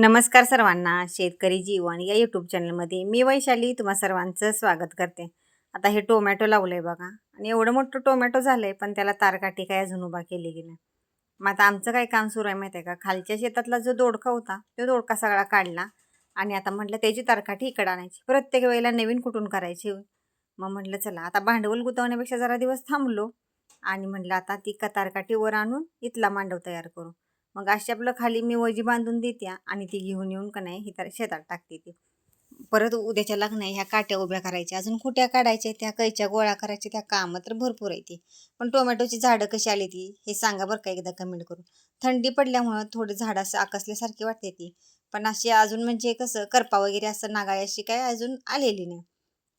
नमस्कार सर्वांना. शेतकरी जीवन या यूट्यूब चॅनलमध्ये मी वैशाली तुम्हा सर्वांचं स्वागत करते. आता हे टोमॅटो लावलं आहे बघा. आणि एवढं मोठं टोमॅटो झालं आहे पण त्याला तारकाठी काय अजून उभा केलेली नाही. मग आता आमचं काय काम सुरू आहे माहिती आहे का? खालच्या शेतातला जो दोडका होता तो दोडका सगळा काढला. आणि आता म्हटलं त्याची तारकाठी इकडं आणायची. प्रत्येक वेळेला नवीन कुठून करायची? मग म्हटलं चला आता भांडवल गुंतवण्यापेक्षा जरा दिवस थांबलो. आणि म्हटलं आता ती का तारकाठी वर आणून इथला मांडव तयार करू. मग अशी आपलं खाली मी वजी बांधून देत्या आणि ती घेऊन येऊन का नाही ही तर शेतात टाकते ती. परत उद्याच्या लग्न ह्या काट्या उभ्या करायच्या अजून खुट्या काढायच्या त्या कैच्या गोळा करायच्या त्या कामं तर भरपूर आहे ती. पण टोमॅटोची झाडं कशी आली ती हे सांगा बरं का एकदा कमेंट करून. थंडी पडल्यामुळं थोडं झाड असं आकसल्यासारखी वाटते ती. पण अशी अजून म्हणजे कसं करपा वगैरे असं नागाळी अशी काय अजून आलेली नाही.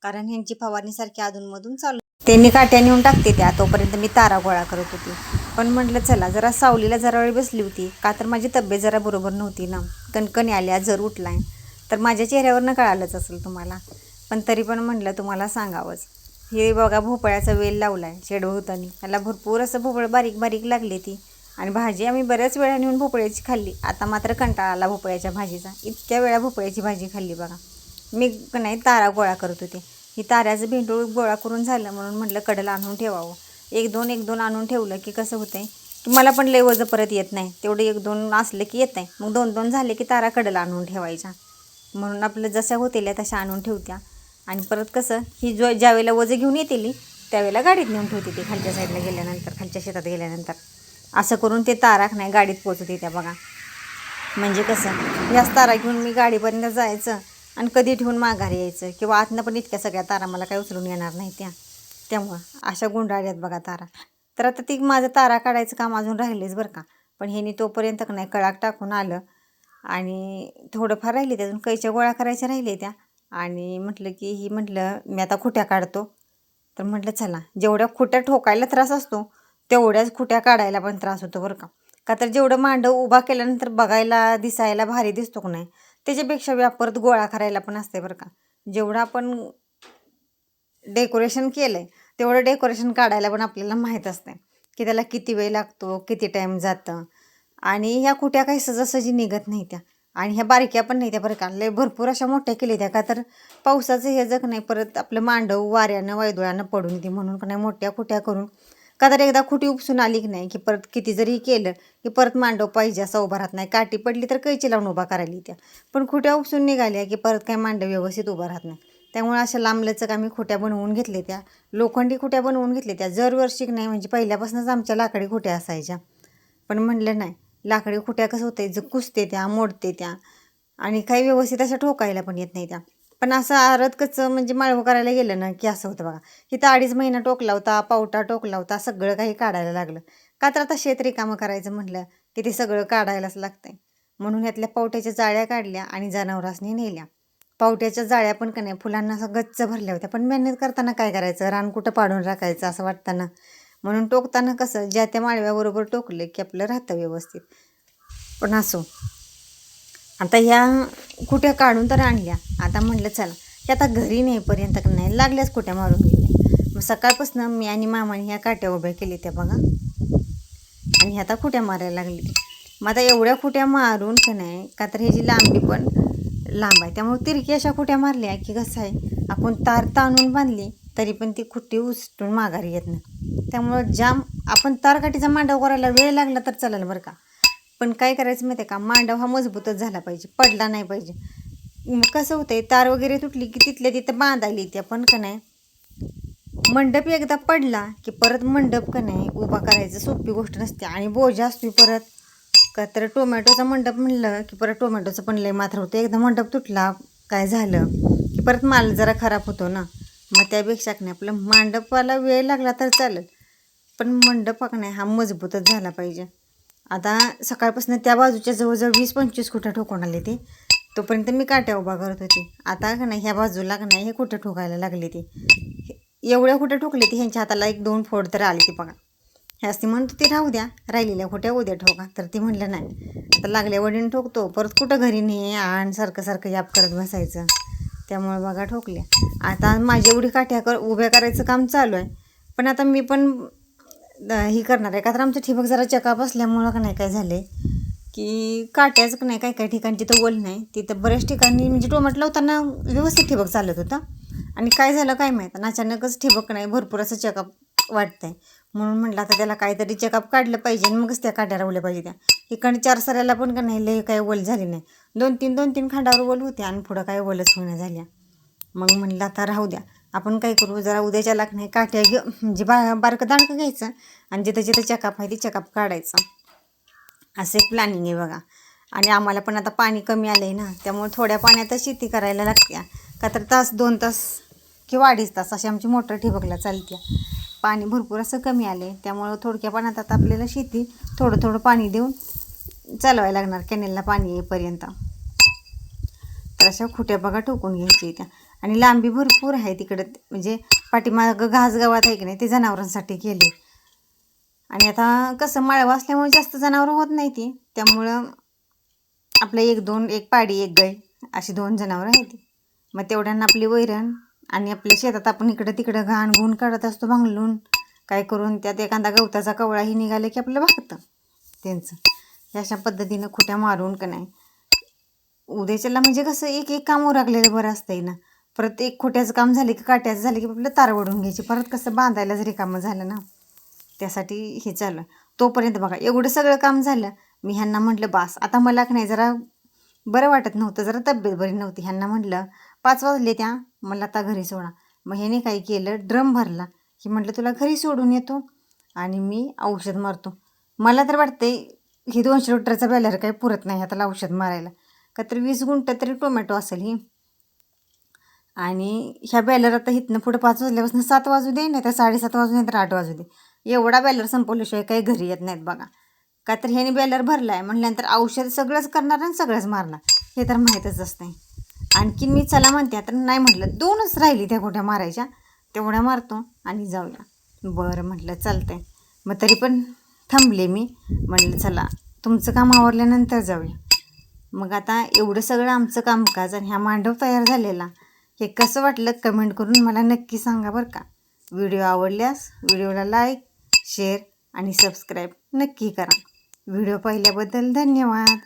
कारण ह्यांची फवारणीसारखी अधूनमधून चालू त्यांनी काट्या नेऊन टाकते त्या तोपर्यंत मी तारा गोळा करत होती. पण म्हटलं चला जरा सावलीला जरा वेळ बसली होती. का तर माझी तब्येत जरा बरोबर नव्हती ना. कणकणी आल्या जर उठलाय. तर माझ्या चेहऱ्यावरनं कळालंच असेल तुम्हाला. पण तरी पण म्हटलं तुम्हाला सांगावंच. हे बघा भोपळ्याचा वेल लावला आहे शेडभोवतानी त्याला भरपूर असं भोपळ बारीक बारीक लागली ती. आणि भाजी आम्ही बऱ्याच वेळा नेऊन भोपळ्याची खाल्ली. आता मात्र कंटाळा आला भोपळ्याच्या भाजीचा. इतक्या वेळा भोपळ्याची भाजी खाल्ली बघा. मी नाही तारा गोळा करत होते. की ताऱ्याचं भेंडूळ गोळा करून झालं म्हणून म्हटलं कडलं आणून ठेवावं. एक दोन एक दोन आणून ठेवलं की कसं होतंय? की मला पण लय वजं परत येत नाही. तेवढं एक दोन असलं की येत नाही. मग दोन दोन झाले की तारा कडलं आणून ठेवायच्या. म्हणून आपलं जशा होतील तशा आणून ठेवत्या. आणि परत कसं ही जो ज्यावेळेला वजं घेऊन येतील त्यावेळेला गाडीत नेऊन ठेवते ती खालच्या साईडला गेल्यानंतर खालच्या शेतात गेल्यानंतर. असं करून ते ताराक नाही गाडीत पोचत त्या बघा. म्हणजे कसं याच तारा घेऊन मी गाडीपर्यंत जायचं. आणि कधी ठेवून माघारी यायचं किंवा आतनं पण इतक्या सगळ्या तारा मला काही उचलून येणार नाही त्या. त्यामुळं अशा गुंडाळ्यात बघा तारा. तर आता ती माझं तारा काढायचं काम अजून राहिलेच बरं का. पण ह्यानी तोपर्यंत का नाही कळाक टाकून आलं आणि थोडंफार राहिले त्यातून कैच्या गोळा करायच्या राहिले त्या. आणि म्हटलं की ही म्हटलं मी आता खुट्या काढतो. तर म्हटलं चला जेवढ्या खुट्या ठोकायला त्रास असतो तेवढ्याच खुट्या काढायला पण त्रास होतो बरं का. का तर जेवढं मांडव उभा केल्यानंतर बघायला दिसायला भारी दिसतो का नाही? त्याच्यापेक्षा व्यापारात गोळा करायला पण असते बरं का. जेवढं आपण डेकोरेशन केलं आहे तेवढं डेकोरेशन काढायला पण आपल्याला माहीत असते की त्याला किती वेळ लागतो किती टाईम जातं. आणि ह्या कुट्या काही सहजासहजी निघत नाही त्या. आणि ह्या बारक्या पण नाही त्या बरं का. लय भरपूर अशा मोठ्या केल्या त्या का तर पावसाचं हे जग नाही परत आपलं मांडव वाऱ्यानं वैदुळ्यानं पडून ती म्हणून का नाही मोठ्या खुट्या करून का तर एकदा खुटी उपसून आली की नाही की परत किती जरी केलं की परत मांडव पाहिजे असं उभा राहत नाही. काठी पडली तर कैची लावून उभा करायला त्या पण खुट्या उपसून निघाल्या की परत काय मांडव व्यवस्थित उभा राहत नाही. त्यामुळे अशा लांबलचक आम्ही खोट्या बनवून घेतले त्या. लोखंडी खोट्या बनवून घेतल्या त्या. दरवर्षी नाही म्हणजे पहिल्यापासूनच आमच्या लाकडी खोट्या असायच्या. पण म्हणलं नाही लाकडी खोट्या कसं होतं जर कुसते त्या मोडते त्या. आणि काही व्यवस्थित अशा ठोकायला पण येत नाही त्या. पण असं आरतकच म्हणजे माळवं करायला गेलं ना की असं होतं बघा. इथं अडीच महिना टोकला होता पावटा टोकला होता सगळं काही काढायला लागलं. का तर आता शेत रिकामं करायचं म्हटलं की ते सगळं काढायलाच लागतंय. म्हणून ह्यातल्या पावट्याच्या जाळ्या काढल्या आणि जनावरांनी नेल्या. पावट्याच्या जाळ्या पण का नाही फुलांना असं गच्च भरल्या होत्या. पण मेहनत करताना काय करायचं? रान कुठं पाडून राखायचं असं वाटताना? म्हणून टोकताना कसं ज्या त्या माळव्याबरोबर टोकले की आपलं राहतं व्यवस्थित. पण असो. आता ह्या कुठ्या काढून तर आणल्या. आता म्हटलं चला की आता घरी नेईपर्यंत का नाही लागल्याच कुठ्या मारून गेल्या. मग सकाळपासून मी आणि मामाने ह्या काट्या उभ्या केली त्या बघा. आणि ह्या आता कुट्या मारायला लागली? मग आता एवढ्या कुट्या मारून का नाही का तर ह्याची लांबी पण लांब आहे. त्यामुळे तिरकी अशा कुट्या मारल्या की कसं आहे आपण तार ताणून बांधली तरी पण ती खुट्टी उचटून माघारी येत नाही. त्यामुळं जाम आपण तारकाठीचा मांडव करायला वेळ लागला तर चालेल बरं का. पण काय करायचं माहिती आहे का? मांडव हा मजबूतच झाला पाहिजे पडला नाही पाहिजे. मग कसं होतंय तार वगैरे तुटली की तिथल्या तिथं बांधायला त्या पण का नाही? मंडप एकदा पडला की परत मंडप का नाही उभा करायचं सोपी गोष्ट नसते. आणि बोजा असतो परत. का तर टोमॅटोचा मंडप म्हणलं की परत टोमॅटोचं पण लय मात्र होतं. एकदा मंडप तुटला काय झालं? की परत माल जरा खराब होतो ना? मग त्यापेक्षा नाही? आपलं मांडपाला वेळ लागला तर चालेल. पण मंडप नाही हा मजबूतच झाला पाहिजे. आता सकाळपासून त्या बाजूच्या जवळजवळ वीस पंचवीस कुठं ठोकून आले ते तोपर्यंत मी काट्या उभा करत होती. आता का नाही ह्या बाजूला का नाही हे कुठं ठोकायला लागले ते? एवढ्या कुठं ठोकले ती ह्यांच्या हाताला एक दोन फोड तर आली ती बघा. ह्याच ती म्हणतो ती राहू द्या राहिलेल्या खोट्या उद्या ठोका. तर ती म्हणलं नाही आता लागल्या वडीन ठोकतो परत कुठं घरी नाही आण सारखं सारखं याप करत बसायचं. त्यामुळे बघा ठोकल्या. आता माझी एवढी काठ्या कर उभ्या करायचं काम चालू आहे. पण आता मी पण ही करणार आहे. का तर आमचं ठिबक जरा चकाप असल्यामुळं का नाही काय झाले की की काट्याच नाही काही काही ठिकाणी तिथं ओल नाही. तिथं बऱ्याच ठिकाणी म्हणजे टोमॅटो लावताना व्यवस्थित ठिबक चालत होतं. आणि काय झालं काय माहीत? आणि अचानकच ठिबक नाही भरपूर असं चेकअप वाटतंय. म्हणून म्हटलं आता त्याला काहीतरी चेकअप काढलं पाहिजे आणि मगच त्या काट्या रावल्या पाहिजे त्या. इकडे चार सऱ्याला पण का नाही लय काही ओल झाली नाही. दोन तीन दोन तीन खांडावर ओल होते आणि पुढं काही ओलच होण्या झाल्या. मग म्हणलं आता राहू द्या. आपण काय करू जरा उद्याच्या लाख काठ्या काट्या घेऊ म्हणजे बा बारकं दाणकं घ्यायचं आणि जिथं जिथं चेकअप आहे ते चेकअप काढायचं. असं एक प्लॅनिंग आहे बघा. आणि आम्हाला पण आता पाणी कमी आलं आहे ना त्यामुळे थोड्या पाण्यातच शेती करायला लागते का तर तास दोन तास किंवा अडीच तास अशी आमची मोटर ठिबकला चालते पाणी भरपूर असं कमी आले त्यामुळं थोडक्या पाण्यात आता आपल्याला शेती थोडं थोडं पाणी देऊन चालवायला लागणार कॅनेलला पाणी येईपर्यंत. तर अशा खुट्या बघा ठोकून घ्यायची त्या आणि लांबी भरपूर आहे तिकडं. म्हणजे पाठीमागं घासगावात आहे की नाही ते जनावरांसाठी केले. आणि आता कसं माळवा असल्यामुळे जास्त जनावरं होत नाही ती. त्यामुळं आपलं एक दोन एक पाडी एक गाय अशी दोन जनावरं आहेत मग तेवढ्यांना आपली वैरण आणि आपल्या शेतात आपण इकडं तिकडं घाण गुण काढत असतो भांगलून. काय करून त्यात एखादा गवताचा कवळाही निघाला की आपलं भागतं त्यांचं. हे अशा पद्धतीनं खुट्या मारून का नाही. उद्याच्याला म्हणजे कसं एक एक काम उरकलेलं बरं असतंय ना. परत एक खोट्याचं काम झालं की काट्याचं झालं की आपलं तार ओढून घ्यायची. परत कसं बांधायला जरी कामं झालं ना त्यासाठी हे चालू तोपर्यंत बघा एवढं सगळं काम झालं मी ह्यांना म्हटलं बास आता मला की नाही जरा बरं वाटत नव्हतं जरा तब्येत बरी नव्हती. ह्यांना म्हटलं पाच वाजले त्या मला आता घरी सोडा. मग ह्याने काय केलं ड्रम भरला. की म्हटलं तुला घरी सोडून येतो आणि मी औषध मारतो. मला तर वाटते ही दोनशे लिटरचा बॅलर काही पुरत नाही आता औषध मारायला. का तर वीस गुंट तरी टोमॅटो असेल ही. आणि ह्या बॅलर आता इथनं पुढं पाच वाजल्यापासून सात वाजू दे नाही तर साडेसात वाजू नाही तर आठ वाजू दे. एवढा बॅलर संपवल्याशिवाय काही घरी येत नाहीत बघा. का तर ह्याने बॅलर भरला आहे म्हटल्यानंतर औषध सगळंच करणार आणि सगळंच मारणार. हे तर माहीतच असतं आणखीन मी चला म्हणते तर नाही म्हटलं दोनच राहिली त्या कुठ्या मारायच्या. तेवढ्या मारतो आणि जाऊया. बरं म्हटलं चालतंय. मग तरी पण थांबले मी. म्हटलं चला तुमचं काम आवरल्यानंतर जाऊया. मग आता एवढं सगळं आमचं कामकाज आणि ह्या मांडव तयार झालेला हे कसं वाटलं कमेंट करून मला नक्की सांगा बरं का. व्हिडिओ आवडल्यास व्हिडिओला लाईक शेअर आणि सबस्क्राईब नक्की करा. व्हिडिओ पाहिल्याबद्दल धन्यवाद.